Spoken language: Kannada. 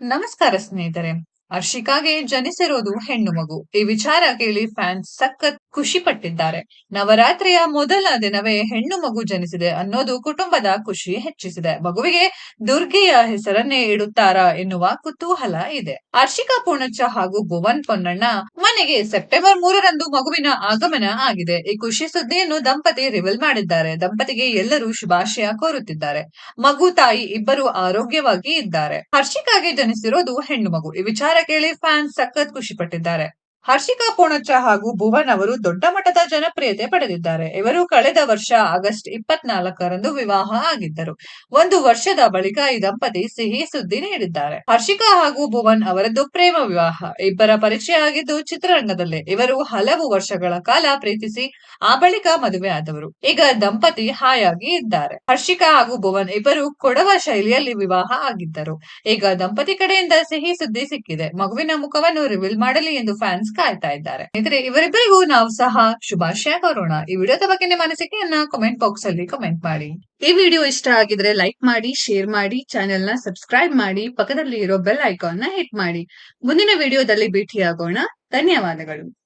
ನಮಸ್ಕಾರ ಸ್ನೇಹಿತರೆ. ಹರ್ಷಿಕಾಗೆ ಜನಿಸಿರೋದು ಹೆಣ್ಣು ಮಗು. ಈ ವಿಚಾರ ಕೇಳಿ ಫ್ಯಾನ್ಸ್ ಸಖತ್ ಖುಷಿ ಪಟ್ಟಿದ್ದಾರೆ. ನವರಾತ್ರಿಯ ಮೊದಲ ದಿನವೇ ಹೆಣ್ಣು ಮಗು ಜನಿಸಿದೆ ಅನ್ನೋದು ಕುಟುಂಬದ ಖುಷಿ ಹೆಚ್ಚಿಸಿದೆ. ಮಗುವಿಗೆ ದುರ್ಗೆಯ ಹೆಸರನ್ನೇ ಇಡುತ್ತಾರಾ ಎನ್ನುವ ಕುತೂಹಲ ಇದೆ. ಹರ್ಷಿಕಾ ಪೂರ್ಣಚ್ಚ ಹಾಗೂ ಭುವನ್ ಪೊನ್ನಣ್ಣ ಮನೆಗೆ ಸೆಪ್ಟೆಂಬರ್ ಮೂರರಂದು ಮಗುವಿನ ಆಗಮನ ಆಗಿದೆ. ಈ ಖುಷಿ ಸುದ್ದಿಯನ್ನು ದಂಪತಿ ರಿವೀಲ್ ಮಾಡಿದ್ದಾರೆ. ದಂಪತಿಗೆ ಎಲ್ಲರೂ ಶುಭಾಶಯ ಕೋರುತ್ತಿದ್ದಾರೆ. ಮಗು, ತಾಯಿ ಇಬ್ಬರು ಆರೋಗ್ಯವಾಗಿ ಇದ್ದಾರೆ. ಹರ್ಷಿಕಾಗೆ ಜನಿಸಿರೋದು ಹೆಣ್ಣು ಮಗು. ಈ ವಿಚಾರ ಕೇಳಿ ಫ್ಯಾನ್ಸ್ ಸಖತ್ ಖುಷಿ ಪಟ್ಟಿದ್ದಾರೆ ಹರ್ಷಿಕಾ ಪೋಣಚ್ಚ ಹಾಗೂ ಭುವನ್ ಅವರು ದೊಡ್ಡ ಮಟ್ಟದ ಜನಪ್ರಿಯತೆ ಪಡೆದಿದ್ದಾರೆ. ಇವರು ಕಳೆದ ವರ್ಷ ಆಗಸ್ಟ್ ಇಪ್ಪತ್ನಾಲ್ಕರಂದು ವಿವಾಹ ಆಗಿದ್ದರು. ಒಂದು ವರ್ಷದ ಬಳಿಕ ಈ ದಂಪತಿ ಸಿಹಿ ಸುದ್ದಿ ನೀಡಿದ್ದಾರೆ. ಹರ್ಷಿಕಾ ಹಾಗೂ ಭುವನ್ ಅವರದ್ದು ಪ್ರೇಮ ವಿವಾಹ, ಇಬ್ಬರ ಪರಿಚಯ ಆಗಿದ್ದು ಚಿತ್ರರಂಗದಲ್ಲೇ. ಇವರು ಹಲವು ವರ್ಷಗಳ ಕಾಲ ಪ್ರೀತಿಸಿ ಆ ಬಳಿಕ ಮದುವೆ ಆದವರು. ಈಗ ದಂಪತಿ ಹಾಯಾಗಿ ಇದ್ದಾರೆ. ಹರ್ಷಿಕಾ ಹಾಗೂ ಭುವನ್ ಇಬ್ಬರು ಕೊಡವ ಶೈಲಿಯಲ್ಲಿ ವಿವಾಹ ಆಗಿದ್ದರು. ಈಗ ದಂಪತಿ ಕಡೆಯಿಂದ ಸಿಹಿ ಸುದ್ದಿ ಸಿಕ್ಕಿದೆ. ಮಗುವಿನ ಮುಖವನ್ನು ರಿವೀಲ್ ಮಾಡಲಿ ಎಂದು ಫ್ಯಾನ್ಸ್ ಕಾಯ್ತಾ ಇದ್ದಾರೆ. ಇದ್ರೆ ಇವರಿಬ್ಬರಿಗೂ ನಾವು ಸಹ ಶುಭಾಶಯ ಕೋರೋಣ. ಈ ವಿಡಿಯೋದ ಬಗ್ಗೆ ನಿಮ್ಮ ಅನಿಸಿಕೆಯನ್ನ ಕಮೆಂಟ್ ಬಾಕ್ಸ್ ಅಲ್ಲಿ ಕಮೆಂಟ್ ಮಾಡಿ. ಈ ವಿಡಿಯೋ ಇಷ್ಟ ಆಗಿದ್ರೆ ಲೈಕ್ ಮಾಡಿ ಶೇರ್ ಮಾಡಿ ಚಾನೆಲ್ನ ಸಬ್ಸ್ಕ್ರೈಬ್ ಮಾಡಿ ಪಕ್ಕದಲ್ಲಿ ಇರೋ ಬೆಲ್ ಐಕಾನ್ನ ಹಿಟ್ ಮಾಡಿ. ಮುಂದಿನ ವಿಡಿಯೋದಲ್ಲಿ ಭೇಟಿಯಾಗೋಣ. ಧನ್ಯವಾದಗಳು.